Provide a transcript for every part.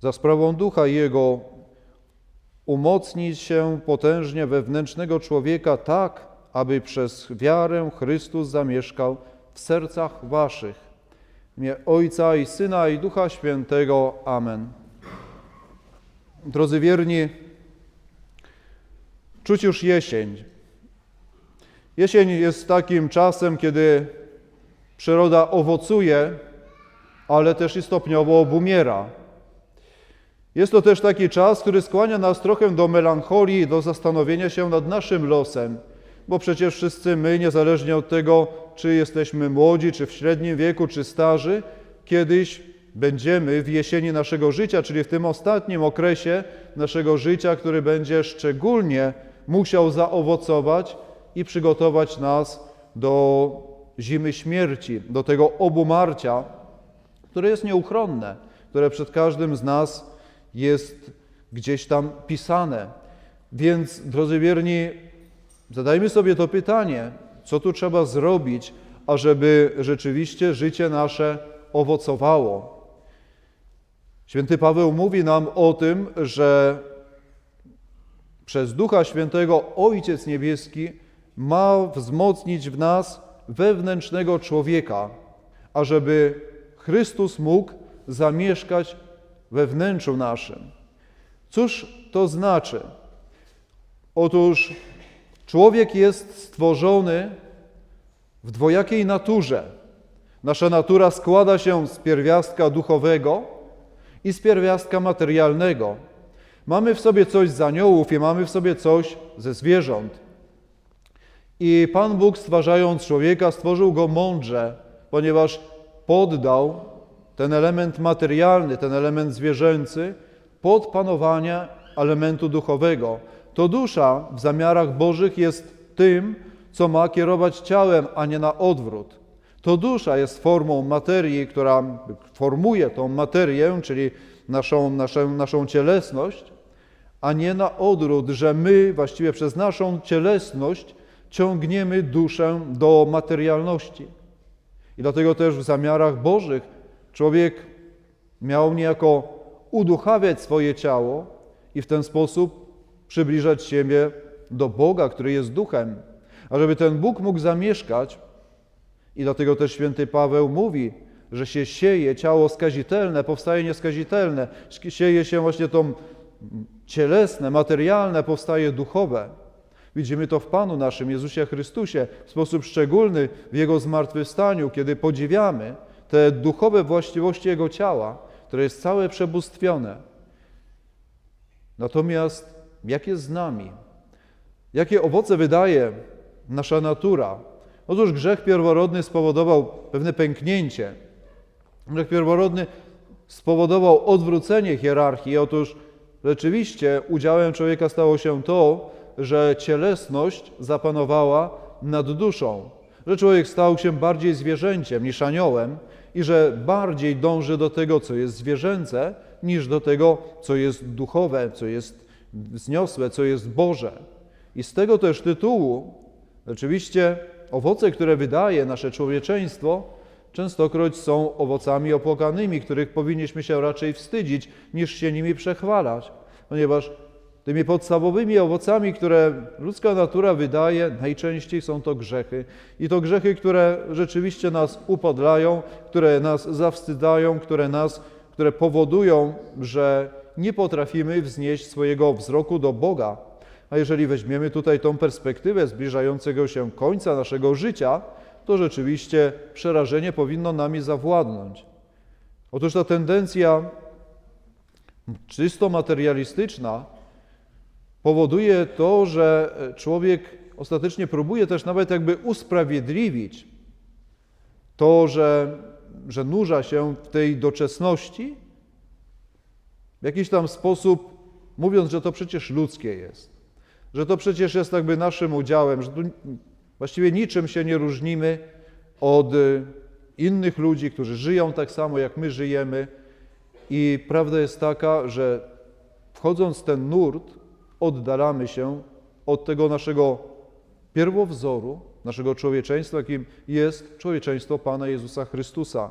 za sprawą Ducha Jego umocnić się potężnie wewnętrznego człowieka tak, aby przez wiarę Chrystus zamieszkał w sercach waszych. W Ojca i Syna i Ducha Świętego. Amen. Drodzy wierni, czuć już jesień. Jesień jest takim czasem, kiedy przyroda owocuje, ale też i stopniowo obumiera. Jest to też taki czas, który skłania nas trochę do melancholii, do zastanowienia się nad naszym losem, bo przecież wszyscy my, niezależnie od tego, czy jesteśmy młodzi, czy w średnim wieku, czy starzy, kiedyś będziemy w jesieni naszego życia, czyli w tym ostatnim okresie naszego życia, który będzie szczególnie musiał zaowocować i przygotować nas do zimy śmierci, do tego obumarcia, które jest nieuchronne, które przed każdym z nas jest gdzieś tam pisane. Więc, drodzy wierni, zadajmy sobie to pytanie, co tu trzeba zrobić, ażeby rzeczywiście życie nasze owocowało. Święty Paweł mówi nam o tym, że przez Ducha Świętego Ojciec Niebieski ma wzmocnić w nas wewnętrznego człowieka, ażeby Chrystus mógł zamieszkać we wnętrzu naszym. Cóż to znaczy? Otóż człowiek jest stworzony w dwojakiej naturze. Nasza natura składa się z pierwiastka duchowego i z pierwiastka materialnego. Mamy w sobie coś z aniołów i mamy w sobie coś ze zwierząt. I Pan Bóg, stwarzając człowieka, stworzył go mądrze, ponieważ poddał ten element materialny, ten element zwierzęcy pod panowanie elementu duchowego. To dusza w zamiarach Bożych jest tym, co ma kierować ciałem, a nie na odwrót. To dusza jest formą materii, która formuje tą materię, czyli naszą, naszą, naszą cielesność, a nie na odwrót, że my właściwie przez naszą cielesność ciągniemy duszę do materialności. I dlatego też w zamiarach Bożych człowiek miał niejako uduchawiać swoje ciało i w ten sposób przybliżać siebie do Boga, który jest duchem. A żeby ten Bóg mógł zamieszkać, i dlatego też święty Paweł mówi, że się sieje ciało skazitelne, powstaje nieskazitelne, sieje się właśnie to cielesne, materialne, powstaje duchowe. Widzimy to w Panu naszym, Jezusie Chrystusie, w sposób szczególny w Jego zmartwychwstaniu, kiedy podziwiamy te duchowe właściwości Jego ciała, które jest całe przebóstwione. Natomiast jak jest z nami? Jakie owoce wydaje nasza natura? Otóż grzech pierworodny spowodował pewne pęknięcie. Grzech pierworodny spowodował odwrócenie hierarchii. Otóż rzeczywiście udziałem człowieka stało się to, że cielesność zapanowała nad duszą, że człowiek stał się bardziej zwierzęciem niż aniołem i że bardziej dąży do tego, co jest zwierzęce, niż do tego, co jest duchowe, co jest wzniosłe, co jest Boże. I z tego też tytułu rzeczywiście owoce, które wydaje nasze człowieczeństwo, częstokroć są owocami opłakanymi, których powinniśmy się raczej wstydzić, niż się nimi przechwalać, ponieważ tymi podstawowymi owocami, które ludzka natura wydaje, najczęściej są to grzechy. I to grzechy, które rzeczywiście nas upodlają, które nas zawstydzają, które nas, które powodują, że nie potrafimy wznieść swojego wzroku do Boga. A jeżeli weźmiemy tutaj tą perspektywę zbliżającego się końca naszego życia, to rzeczywiście przerażenie powinno nami zawładnąć. Otóż ta tendencja czysto materialistyczna powoduje to, że człowiek ostatecznie próbuje też nawet jakby usprawiedliwić to, że, że nurza się w tej doczesności w jakiś tam sposób, mówiąc, że to przecież ludzkie jest, że to przecież jest jakby naszym udziałem, że tu właściwie niczym się nie różnimy od innych ludzi, którzy żyją tak samo, jak my żyjemy. I prawda jest taka, że wchodząc w ten nurt, oddalamy się od tego naszego pierwowzoru, naszego człowieczeństwa, jakim jest człowieczeństwo Pana Jezusa Chrystusa.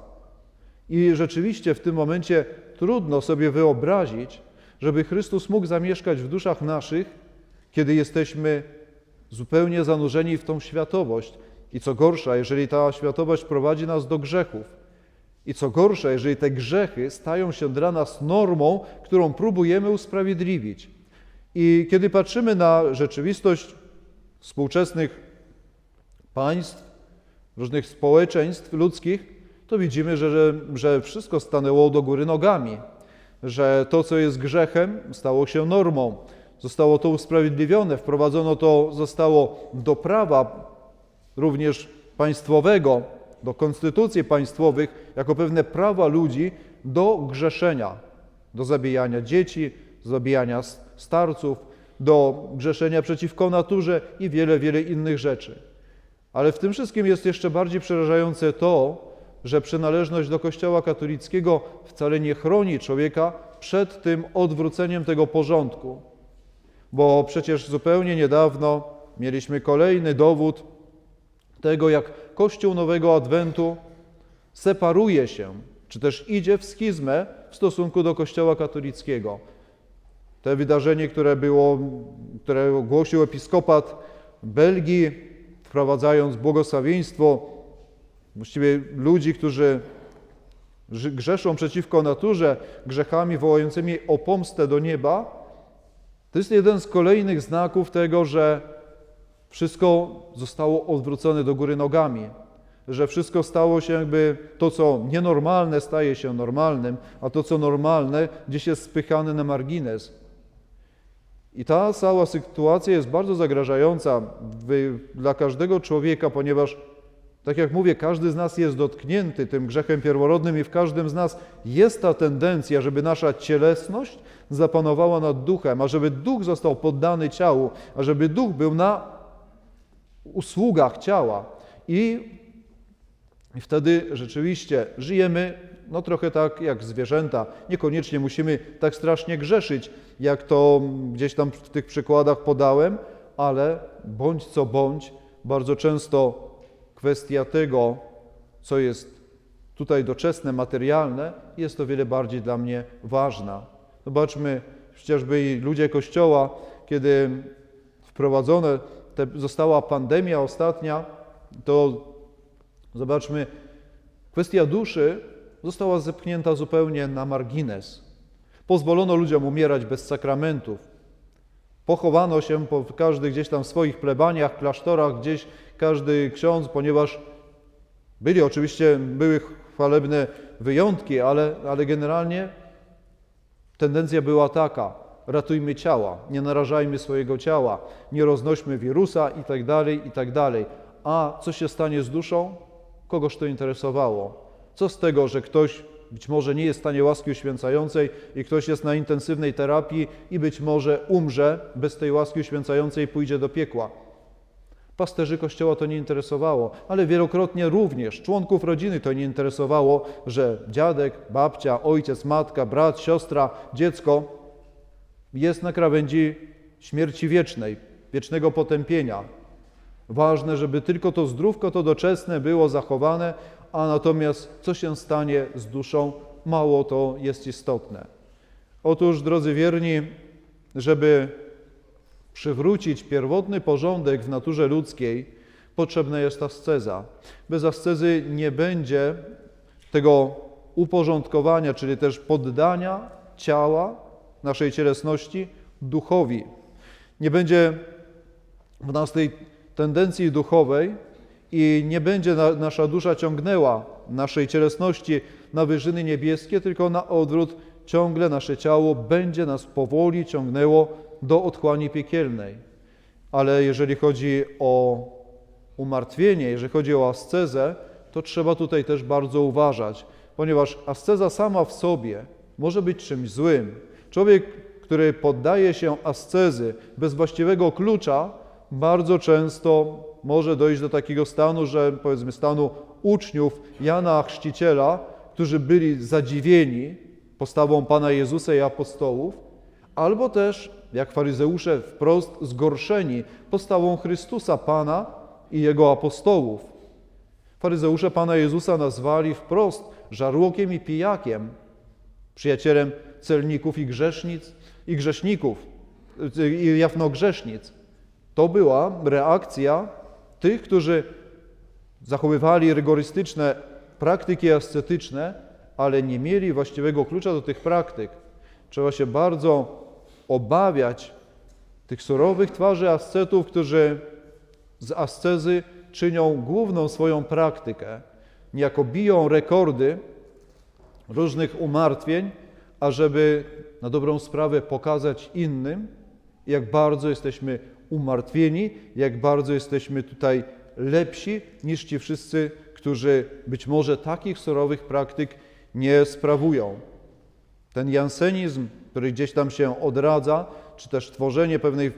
I rzeczywiście w tym momencie trudno sobie wyobrazić, żeby Chrystus mógł zamieszkać w duszach naszych, kiedy jesteśmy zupełnie zanurzeni w tą światowość. I co gorsza, jeżeli ta światowość prowadzi nas do grzechów. I co gorsza, jeżeli te grzechy stają się dla nas normą, którą próbujemy usprawiedliwić. I kiedy patrzymy na rzeczywistość współczesnych państw, różnych społeczeństw ludzkich, to widzimy, że, że, wszystko stanęło do góry nogami, że to, co jest grzechem, stało się normą. Zostało to usprawiedliwione, wprowadzono to zostało do prawa również państwowego, do konstytucji państwowych, jako pewne prawa ludzi do grzeszenia, do zabijania dzieci, zabijania starców, do grzeszenia przeciwko naturze i wiele, wiele innych rzeczy. Ale w tym wszystkim jest jeszcze bardziej przerażające to, że przynależność do Kościoła katolickiego wcale nie chroni człowieka przed tym odwróceniem tego porządku. Bo przecież zupełnie niedawno mieliśmy kolejny dowód tego, jak Kościół Nowego Adwentu separuje się, czy też idzie w schizmę w stosunku do Kościoła katolickiego. Te wydarzenie, które było, które ogłosił episkopat Belgii, wprowadzając błogosławieństwo właściwie ludzi, którzy grzeszą przeciwko naturze, grzechami wołającymi o pomstę do nieba, to jest jeden z kolejnych znaków tego, że wszystko zostało odwrócone do góry nogami, że wszystko stało się jakby to, co nienormalne, staje się normalnym, a to, co normalne, gdzieś jest spychane na margines. I ta cała sytuacja jest bardzo zagrażająca dla każdego człowieka, ponieważ, tak jak mówię, każdy z nas jest dotknięty tym grzechem pierworodnym i w każdym z nas jest ta tendencja, żeby nasza cielesność zapanowała nad duchem, a żeby duch został poddany ciału, a żeby duch był na usługach ciała. I, wtedy rzeczywiście żyjemy no trochę tak jak zwierzęta. Niekoniecznie musimy tak strasznie grzeszyć, jak to gdzieś tam w tych przykładach podałem, ale bądź co bądź, bardzo często kwestia tego, co jest tutaj doczesne, materialne, jest o wiele bardziej dla mnie ważna. Zobaczmy, chociażby i ludzie Kościoła, kiedy wprowadzone te, została pandemia ostatnia, to zobaczmy, kwestia duszy została zepchnięta zupełnie na margines. Pozwolono ludziom umierać bez sakramentów. Pochowano się po każdy gdzieś tam w swoich plebaniach, klasztorach, gdzieś każdy ksiądz, ponieważ byli oczywiście, były chwalebne wyjątki, ale, ale generalnie tendencja była taka, ratujmy ciała, nie narażajmy swojego ciała, nie roznośmy wirusa i tak dalej, i tak. A co się stanie z duszą? Kogoż to interesowało? Co z tego, że ktoś być może nie jest w stanie łaski uświęcającej i ktoś jest na intensywnej terapii i być może umrze bez tej łaski uświęcającej i pójdzie do piekła. Pasterzy Kościoła to nie interesowało, ale wielokrotnie również członków rodziny to nie interesowało, że dziadek, babcia, ojciec, matka, brat, siostra, dziecko jest na krawędzi śmierci wiecznej, wiecznego potępienia. Ważne, żeby tylko to zdrówko, to doczesne było zachowane, a natomiast co się stanie z duszą, mało to jest istotne. Otóż, drodzy wierni, żeby przywrócić pierwotny porządek w naturze ludzkiej, potrzebna jest asceza. Bez ascezy nie będzie tego uporządkowania, czyli też poddania ciała, naszej cielesności duchowi. Nie będzie w nas tej tendencji duchowej, i nie będzie na, nasza dusza ciągnęła naszej cielesności na wyżyny niebieskie, tylko na odwrót ciągle nasze ciało będzie nas powoli ciągnęło do otchłani piekielnej. Ale jeżeli chodzi o umartwienie, jeżeli chodzi o ascezę, to trzeba tutaj też bardzo uważać, ponieważ asceza sama w sobie może być czymś złym. Człowiek, który poddaje się ascezy bez właściwego klucza, bardzo często może dojść do takiego stanu, że powiedzmy stanu uczniów Jana Chrzciciela, którzy byli zadziwieni postawą Pana Jezusa i apostołów, albo też, jak faryzeusze, wprost zgorszeni postawą Chrystusa Pana i Jego apostołów. Faryzeusze Pana Jezusa nazwali wprost żarłokiem i pijakiem. przyjacielem celników i grzesznic i grzeszników i jawnogrzesznic. To była reakcja tych, którzy zachowywali rygorystyczne praktyki ascetyczne, ale nie mieli właściwego klucza do tych praktyk. Trzeba się bardzo obawiać tych surowych twarzy ascetów, którzy z ascezy czynią główną swoją praktykę. Niejako biją rekordy różnych umartwień, ażeby na dobrą sprawę pokazać innym, jak bardzo jesteśmy umartwieni, jak bardzo jesteśmy tutaj lepsi niż ci wszyscy, którzy być może takich surowych praktyk nie sprawują. Ten jansenizm, który gdzieś tam się odradza, czy też tworzenie pewnej,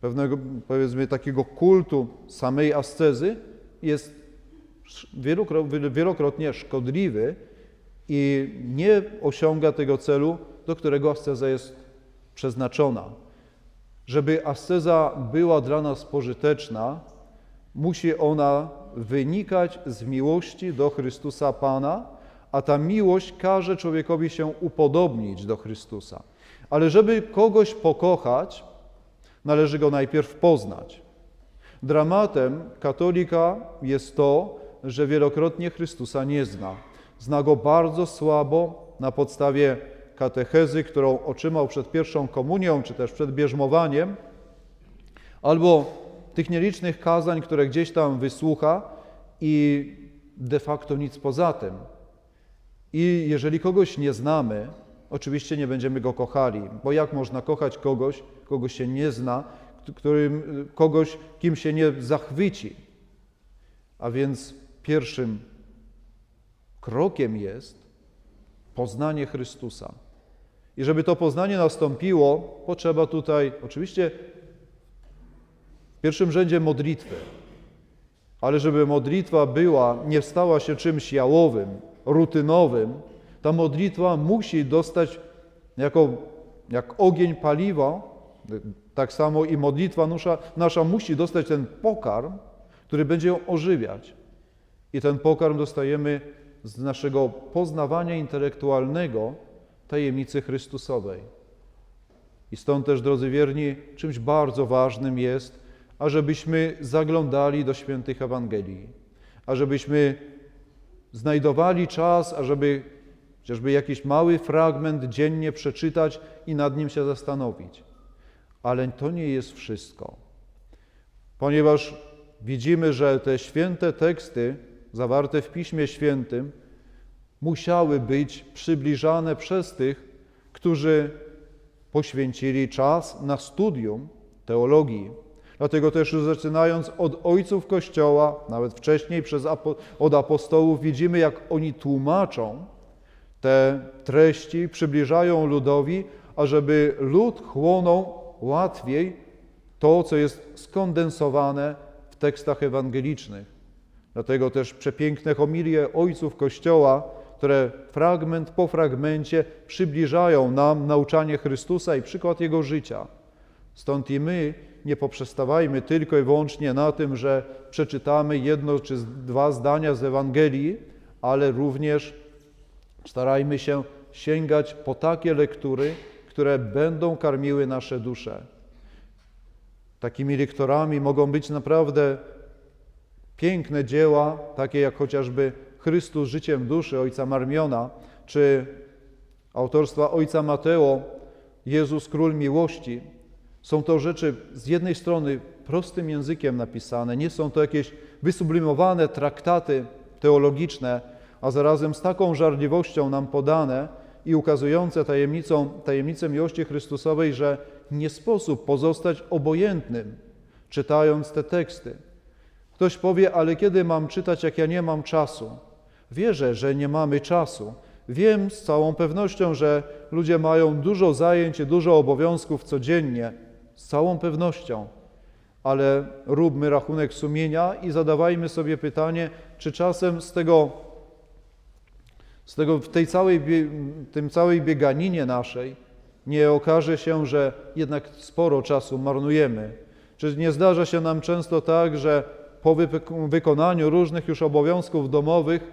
pewnego, powiedzmy, takiego kultu samej ascezy, jest wielokrotnie szkodliwy i nie osiąga tego celu, do którego asceza jest przeznaczona. Żeby asceza była dla nas pożyteczna, musi ona wynikać z miłości do Chrystusa Pana, a ta miłość każe człowiekowi się upodobnić do Chrystusa. Ale żeby kogoś pokochać, należy go najpierw poznać. Dramatem katolika jest to, że wielokrotnie Chrystusa nie zna. Zna go bardzo słabo na podstawie katechezy, którą otrzymał przed pierwszą komunią, czy też przed bierzmowaniem, albo tych nielicznych kazań, które gdzieś tam wysłucha i de facto nic poza tym. I jeżeli kogoś nie znamy, oczywiście nie będziemy go kochali, bo jak można kochać kogoś, kogo się nie zna, którym, kogoś, kim się nie zachwyci? A więc pierwszym krokiem jest poznanie Chrystusa. I żeby to poznanie nastąpiło, potrzeba tutaj oczywiście w pierwszym rzędzie modlitwy. Ale żeby modlitwa była, nie stała się czymś jałowym, rutynowym, ta modlitwa musi dostać jako, jak ogień paliwa, tak samo i modlitwa nasza, nasza musi dostać ten pokarm, który będzie ją ożywiać. I ten pokarm dostajemy z naszego poznawania intelektualnego tajemnicy Chrystusowej. I stąd też, drodzy wierni, czymś bardzo ważnym jest, ażebyśmy zaglądali do świętych Ewangelii, ażebyśmy znajdowali czas, ażeby chociażby jakiś mały fragment dziennie przeczytać i nad nim się zastanowić. Ale to nie jest wszystko, ponieważ widzimy, że te święte teksty zawarte w Piśmie Świętym musiały być przybliżane przez tych, którzy poświęcili czas na studium teologii. Dlatego też już zaczynając od ojców Kościoła, nawet wcześniej przez, od apostołów, widzimy, jak oni tłumaczą te treści, przybliżają ludowi, ażeby lud chłonął łatwiej to, co jest skondensowane w tekstach ewangelicznych. Dlatego też przepiękne homilie ojców Kościoła, które fragment po fragmencie przybliżają nam nauczanie Chrystusa i przykład Jego życia. Stąd i my nie poprzestawajmy tylko i wyłącznie na tym, że przeczytamy jedno czy dwa zdania z Ewangelii, ale również starajmy się sięgać po takie lektury, które będą karmiły nasze dusze. Takimi lektorami mogą być naprawdę piękne dzieła, takie jak chociażby Chrystus życiem duszy ojca Marmiona, czy autorstwa ojca Mateo, Jezus Król Miłości. Są to rzeczy z jednej strony prostym językiem napisane, nie są to jakieś wysublimowane traktaty teologiczne, a zarazem z taką żarliwością nam podane i ukazujące tajemnicą, tajemnicę miłości Chrystusowej, że nie sposób pozostać obojętnym, czytając te teksty. Ktoś powie, ale kiedy mam czytać, jak ja nie mam czasu? Wierzę, że nie mamy czasu. Wiem z całą pewnością, że ludzie mają dużo zajęć, dużo obowiązków codziennie, z całą pewnością, ale róbmy rachunek sumienia i zadawajmy sobie pytanie, czy czasem z tego, z tego w tej całej, tym całej bieganinie naszej nie okaże się, że jednak sporo czasu marnujemy. Czy nie zdarza się nam często tak, że po wykonaniu różnych już obowiązków domowych,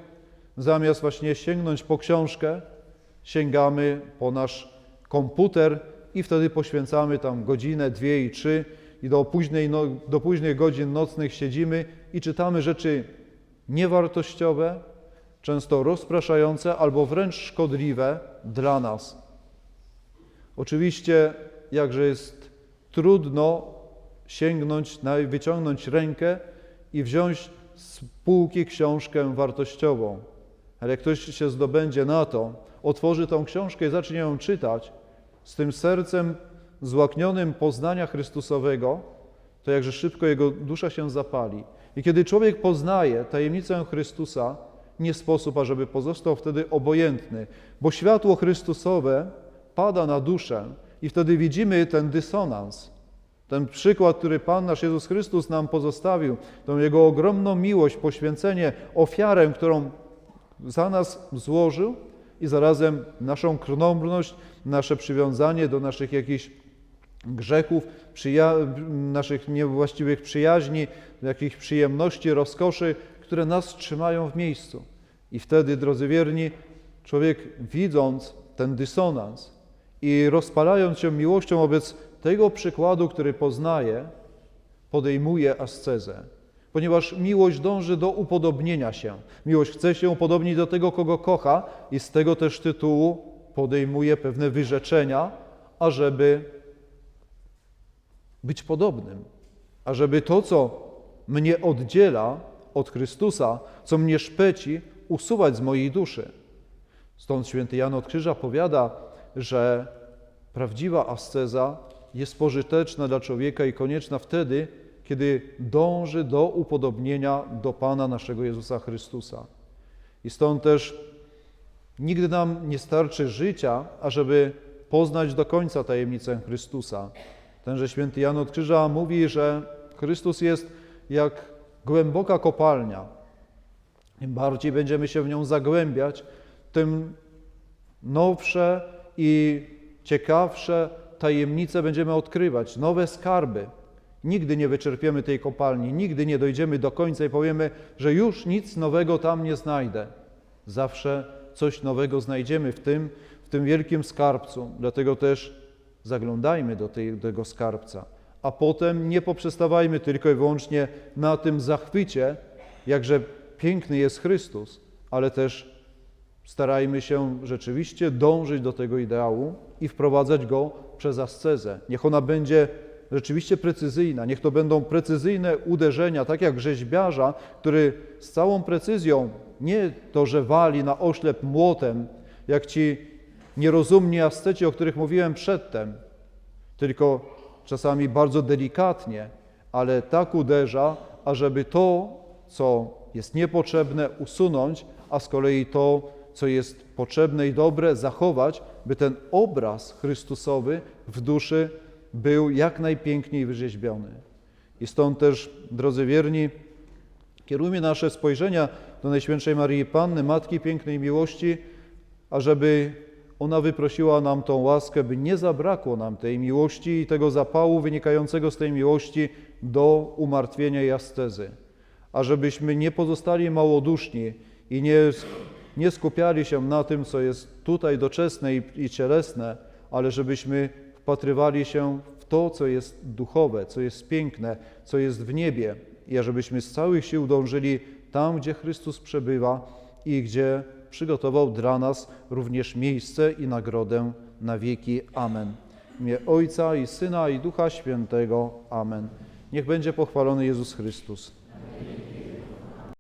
zamiast właśnie sięgnąć po książkę, sięgamy po nasz komputer i wtedy poświęcamy tam godzinę, dwie i trzy i do, późnej, no, do późnych godzin nocnych siedzimy i czytamy rzeczy niewartościowe, często rozpraszające albo wręcz szkodliwe dla nas. Oczywiście, jakże jest trudno sięgnąć, wyciągnąć rękę i wziąć z półki książkę wartościową. Ale jak ktoś się zdobędzie na to, otworzy tą książkę i zacznie ją czytać z tym sercem złaknionym poznania Chrystusowego, to jakże szybko jego dusza się zapali. I kiedy człowiek poznaje tajemnicę Chrystusa, nie sposób, ażeby pozostał wtedy obojętny, bo światło Chrystusowe pada na duszę i wtedy widzimy ten dysonans. Ten przykład, który Pan nasz Jezus Chrystus nam pozostawił, tą Jego ogromną miłość, poświęcenie, ofiarę, którą za nas złożył i zarazem naszą krnąbrność, nasze przywiązanie do naszych jakichś grzechów, naszych niewłaściwych przyjaźni, jakichś przyjemności, rozkoszy, które nas trzymają w miejscu. I wtedy, drodzy wierni, człowiek widząc ten dysonans i rozpalając się miłością wobec tego przykładu, który poznaje, podejmuje ascezę. Ponieważ miłość dąży do upodobnienia się. Miłość chce się upodobnić do tego, kogo kocha, i z tego też tytułu podejmuje pewne wyrzeczenia, ażeby być podobnym, ażeby to, co mnie oddziela od Chrystusa, co mnie szpeci, usuwać z mojej duszy. Stąd święty Jan od Krzyża powiada, że prawdziwa asceza jest pożyteczna dla człowieka i konieczna wtedy, kiedy dąży do upodobnienia do Pana naszego Jezusa Chrystusa. I stąd też nigdy nam nie starczy życia, ażeby poznać do końca tajemnicę Chrystusa. Tenże święty Jan od Krzyża mówi, że Chrystus jest jak głęboka kopalnia. Im bardziej będziemy się w nią zagłębiać, tym nowsze i ciekawsze tajemnice będziemy odkrywać, nowe skarby. Nigdy nie wyczerpiemy tej kopalni, nigdy nie dojdziemy do końca i powiemy, że już nic nowego tam nie znajdę. Zawsze coś nowego znajdziemy w tym, w tym wielkim skarbcu. Dlatego też zaglądajmy do tego skarbca, a potem nie poprzestawajmy tylko i wyłącznie na tym zachwycie, jakże piękny jest Chrystus, ale też starajmy się rzeczywiście dążyć do tego ideału i wprowadzać go przez ascezę. Niech ona będzie rzeczywiście precyzyjna, niech to będą precyzyjne uderzenia, tak jak rzeźbiarza, który z całą precyzją nie to, że wali na oślep młotem, jak ci nierozumni asceci, o których mówiłem przedtem, tylko czasami bardzo delikatnie, ale tak uderza, ażeby to, co jest niepotrzebne, usunąć, a z kolei to, co jest potrzebne i dobre, zachować, by ten obraz Chrystusowy w duszy był jak najpiękniej wyrzeźbiony. I stąd też, drodzy wierni, kierujmy nasze spojrzenia do Najświętszej Marii Panny, Matki Pięknej Miłości, ażeby ona wyprosiła nam tą łaskę, by nie zabrakło nam tej miłości i tego zapału wynikającego z tej miłości do umartwienia i astezy. Ażebyśmy nie pozostali małoduszni i nie, nie skupiali się na tym, co jest tutaj doczesne i, i cielesne, ale żebyśmy wpatrywali się w to, co jest duchowe, co jest piękne, co jest w niebie i ażebyśmy z całych sił dążyli tam, gdzie Chrystus przebywa i gdzie przygotował dla nas również miejsce i nagrodę na wieki. Amen. W imię Ojca i Syna i Ducha Świętego. Amen. Niech będzie pochwalony Jezus Chrystus.